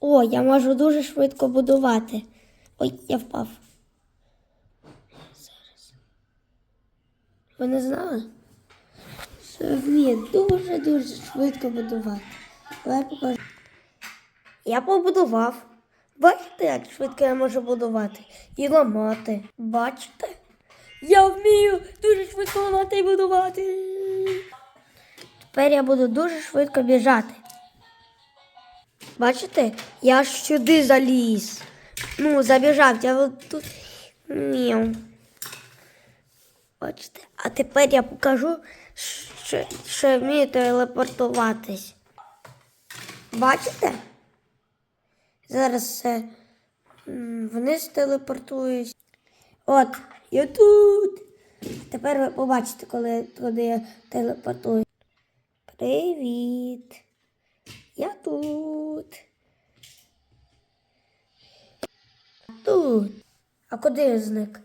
О, я можу дуже швидко будувати. Ой, я впав. Зараз. Ви не знали? Що вміє дуже-дуже швидко будувати. Давай покажу. Я побудував. Бачите, як швидко я можу будувати і ламати. Бачите? Я вмію дуже швидко ламати і будувати. Тепер я буду дуже швидко біжати. Бачите, я аж сюди заліз. Ну, забіжав, я от тут. Ні. Бачите? А тепер я покажу, що, що вмію телепортуватись. Бачите? Зараз е, вниз телепортуюсь. От, я тут. Тепер ви побачите, коли, коли я телепортую. Привіт. Я тут. Тут. А куди я зник?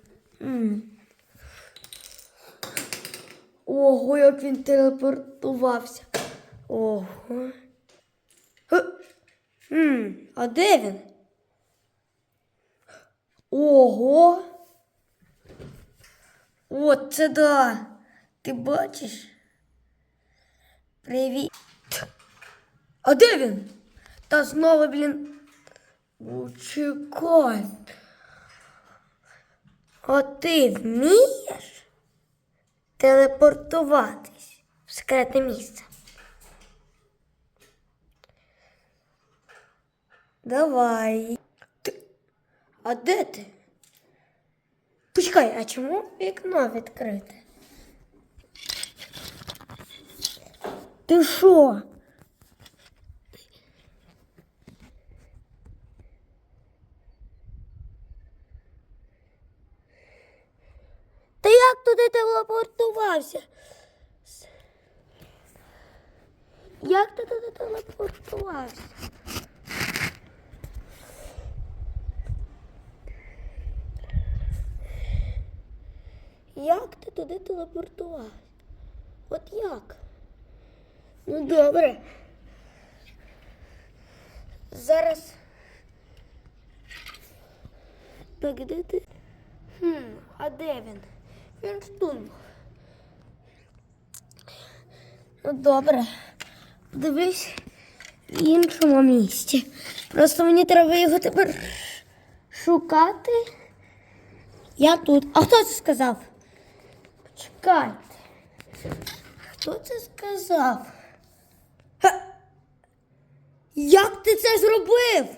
Ого, як він телепортувався. Ого. Ге. М, А де він? Ого. От це да. Ти бачиш? Привіт. А де він? Та знову, блін. Чекай. А ти вмієш телепортуватись в секретне місце? Давай. Ти... А де ти? Почекай, а чому вікно відкрите? Ти що? Та як туди телепортувався? Як ти туди телепортувався? Як ти туди телепортувався? От як? Ну добре. Зараз. Так, де ти? Хм, а де він? Він ж тут. Ну добре. Дивись в іншому місці. Просто мені треба його тепер шукати. Я тут. А хто це сказав? Почекайте. Хто це сказав? Га! Як ти це зробив?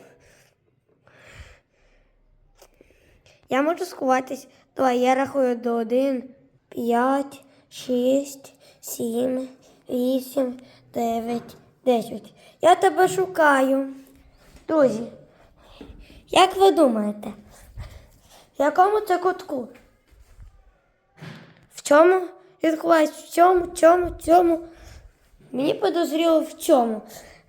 Я можу сховатись. Давай, я рахую до один, п'ять, шість, сім, вісім, дев'ять, десять. Я тебе шукаю. Друзі, як ви думаєте, в якому це кутку? В чому? Він ховається в цьому, цьому, цьому. Мені подозріло в цьому.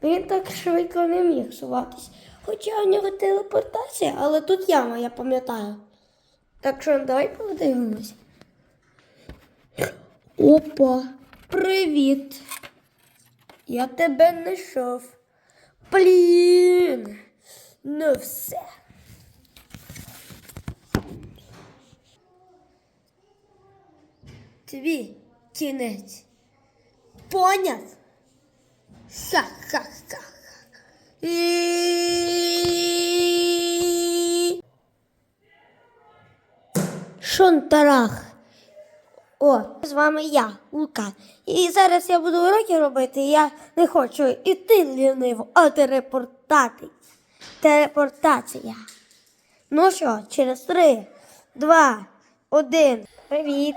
Він так швидко не міг суватись. Хоча у нього телепортація, але тут яма, я пам'ятаю. Так що давай подивимось. Опа, привіт. Я тебе знайшов. Блін. Ну все. Твій кінець. Поняв? Ха-ха-ха. Шонтарах. О, з вами я, Лука. І зараз я буду уроки робити. і Я не хочу іти ліниво, а телепортати. Телепортація. Ну що, через три, два, один. Привіт.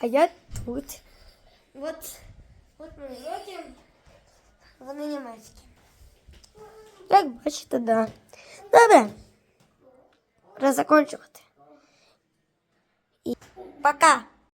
А я тут. От, от мої уроки. Вони німецькі. Як бачите, да. Добре. Пора закінчувати. І пока.